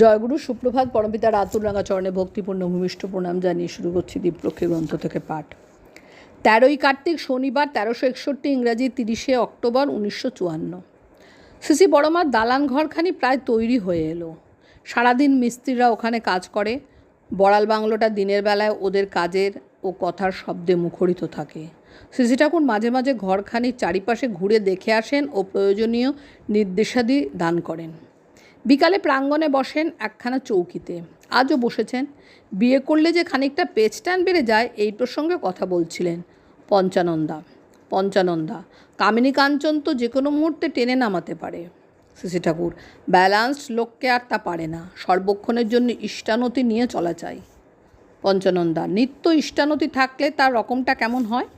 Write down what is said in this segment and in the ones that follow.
জয়গুরু, সুপ্রভাত, পরমপিতা রাতুল রাঙা চরণে ভক্তিপূর্ণ ভূমিষ্ঠ প্রণাম জানিয়ে শুরু করছি দীপলক্ষী গ্রন্থ থেকে পাঠ। তেরোই কার্তিক, শনিবার, তেরোশো একষট্টি ইংরাজি, তিরিশে অক্টোবর, উনিশশো চুয়ান্ন। সিসি বড়মার দালান ঘরখানি প্রায় তৈরি হয়ে এলো। সারাদিন মিস্ত্রিরা ওখানে কাজ করে। বড়াল বাংলোটা দিনের বেলায় ওদের কাজের ও কথার শব্দে মুখরিত থাকে। সিসি ঠাকুর মাঝে মাঝে ঘরখানির চারিপাশে ঘুরে দেখে আসেন ও প্রয়োজনীয় নির্দেশাদি দান করেন। বিকালে প্রাঙ্গণে বসেন একখানা চৌকিতে। আজও বসেছেন। বিয়ে করলে যে খানিকটা পেচ টান বেড়ে যায়, এই প্রসঙ্গে কথা বলছিলেন পঞ্চানন্দা। পঞ্চানন্দা কামিনী কাঞ্চন তো যে কোনো মুহূর্তে টেনে নামাতে পারে। সিসি ঠাকুর, ব্যালান্সড লোককে আর তা পারে না। সর্বক্ষণের জন্য ইষ্টানতি নিয়ে চলা চাই। পঞ্চানন্দা, নিত্য ইষ্টানতি থাকলে তার রকমটা কেমন হয়?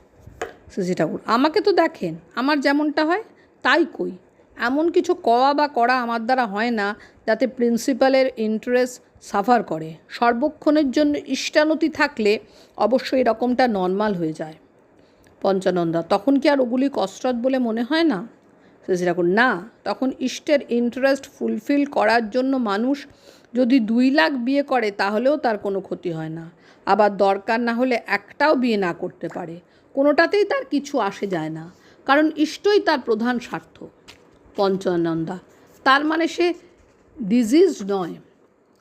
সিসি ঠাকুর, আমাকে তো দেখেন, আমার যেমনটা হয়, তাই কই। এমন কিছু কওয়া বা করা আমার দ্বারা হয় না যাতে প্রিন্সিপালের ইন্টারেস্ট সাফার করে। সর্বক্ষণের জন্য ইষ্টানতি থাকলে অবশ্যই এরকমটা নর্মাল হয়ে যায়। পঞ্চানন্দা, তখন কি আর ওগুলি কসরত বলে মনে হয় না? সেরকম না, তখন ইষ্টের ইন্টারেস্ট ফুলফিল করার জন্য মানুষ যদি দুই লাখ বিয়ে করে তাহলেও তার কোনো ক্ষতি হয় না। আবার দরকার না হলে একটাও বিয়ে না করতে পারে। কোনোটাতেই তার কিছু আসে যায় না। কারণ ইষ্টই তার প্রধান স্বার্থ। পঞ্চানন্দা। তার মানে সে ডিজিজড নয়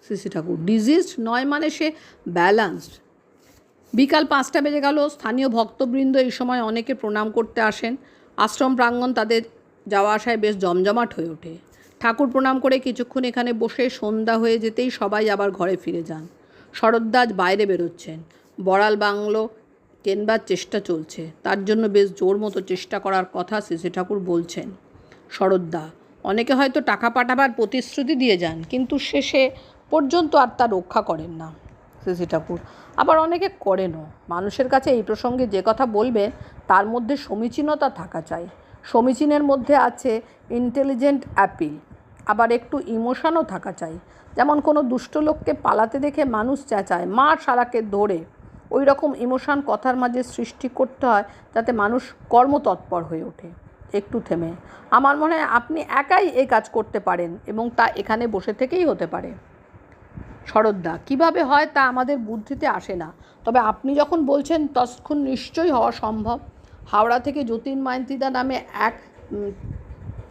সিসি ঠাকুর। ডিজিজড নয় মানে সে ব্যালান্সড বিকাল পাঁচটা বেজে গেল, স্থানীয় ভক্তবৃন্দ এই সময় অনেকে প্রণাম করতে আসেন। আশ্রম প্রাঙ্গণ তাদের যাওয়া আসায় বেশ জমজমাট হয়ে ওঠে। ঠাকুর প্রণাম করে কিছুক্ষণ এখানে বসে সন্ধ্যা হয়ে যেতেই সবাই আবার ঘরে ফিরে যান। শরদ্দাজ বাইরে বেরোচ্ছেন। বড়াল বাংলো কেনবার চেষ্টা চলছে। তার জন্য বেশ জোর মতো চেষ্টা করার কথা শ্রী ঠাকুর বলছেন। শরদ্দা অনেকে হয়তো টাকা পাঠাবার প্রতিশ্রুতি দিয়ে যান, কিন্তু শেষে পর্যন্ত আর তা রক্ষা করেন না। সিসি ঠাকুর, আবার অনেকে করেনও। মানুষের কাছে এই প্রসঙ্গে যে কথা বলবে, তার মধ্যে সমীচীনতা থাকা চাই। সমীচীনের মধ্যে আছে ইন্টেলিজেন্ট অ্যাপিল আবার একটু ইমোশনও থাকা চাই। যেমন কোনো দুষ্ট লোককে পালাতে দেখে মানুষ চেঁচায়, মা শালাকে ধরে। ওই রকম ইমোশন কথার মাঝে সৃষ্টি করতে হয়, যাতে মানুষ কর্মতৎপর হয়ে ওঠে। একটু থেমে। আমার মনে হয় আপনি একাই এই কাজ করতে পারেন এবং তা এখানে বসে থেকেই হতে পারে। শরদ্দা কীভাবে হয় তা আমাদের বুদ্ধিতে আসে না। তবে আপনি যখন বলছেন তৎক্ষণ নিশ্চয়ই হওয়া সম্ভব। হাওড়া থেকে যতীন মাইন্তিদা নামে এক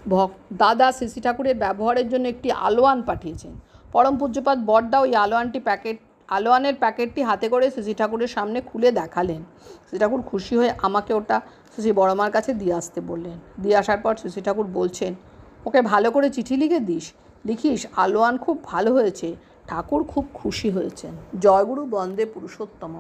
ভক, দাদা সিসি ঠাকুরের ব্যবহারের জন্য একটি আলোয়ান পাঠিয়েছেন। পরম পূজ্যপাত বড়দা ওই আলোয়ানটি প্যাকেট আলোয়ানের প্যাকেটটি হাতে করে শ্রী ঠাকুরের সামনে খুলে দেখালেন। শ্রী ঠাকুর খুশি হয়ে আমাকে ওটা শ্রী বড়মার কাছে দিয়ে আসতে বললেন। দিয়ে আসার পর শ্রী ঠাকুর বলছেন, ওকে ভালো করে চিঠি লিখে দিস। লিখিস আলোয়ান খুব ভালো হয়েছে। ঠাকুর খুব খুশি হয়েছেন। জয়গুরু বন্দে পুরুষোত্তম